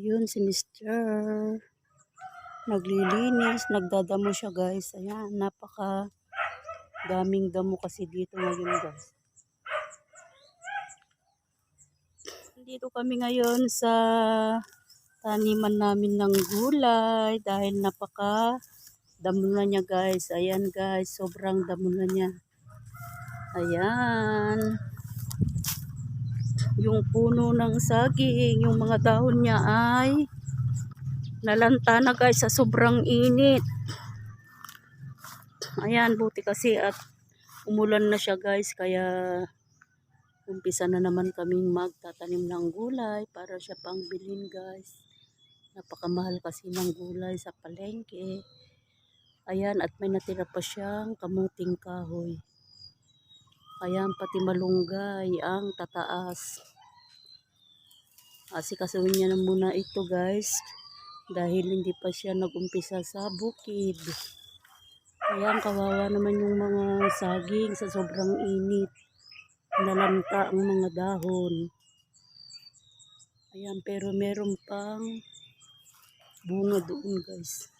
Yun si Mr. Naglilinis, nagdadamo siya guys. Ayan, napaka daming damo kasi dito ngayon guys. Dito kami ngayon sa taniman namin ng gulay dahil napaka damo na niya guys. Ayan guys, sobrang damo na niya. Ayan. Yung puno ng saging, yung mga dahon niya ay nalanta na guys sa sobrang init. Ayan, buti kasi at umulan na siya guys kaya umpisa na naman kaming magtatanim ng gulay para siya pang bilhin guys. Napakamahal kasi ng gulay sa palengke. Ayan, at may natira pa siyang kamuting kahoy. Ayan, pati malunggay ang tataas. Asikasuhin niya na muna ito guys. Dahil hindi pa siya nagumpisa sa bukid. Ayan, kawawa naman yung mga saging sa sobrang init. Nalanta ang mga dahon. Ayan, pero meron pang bunga doon guys.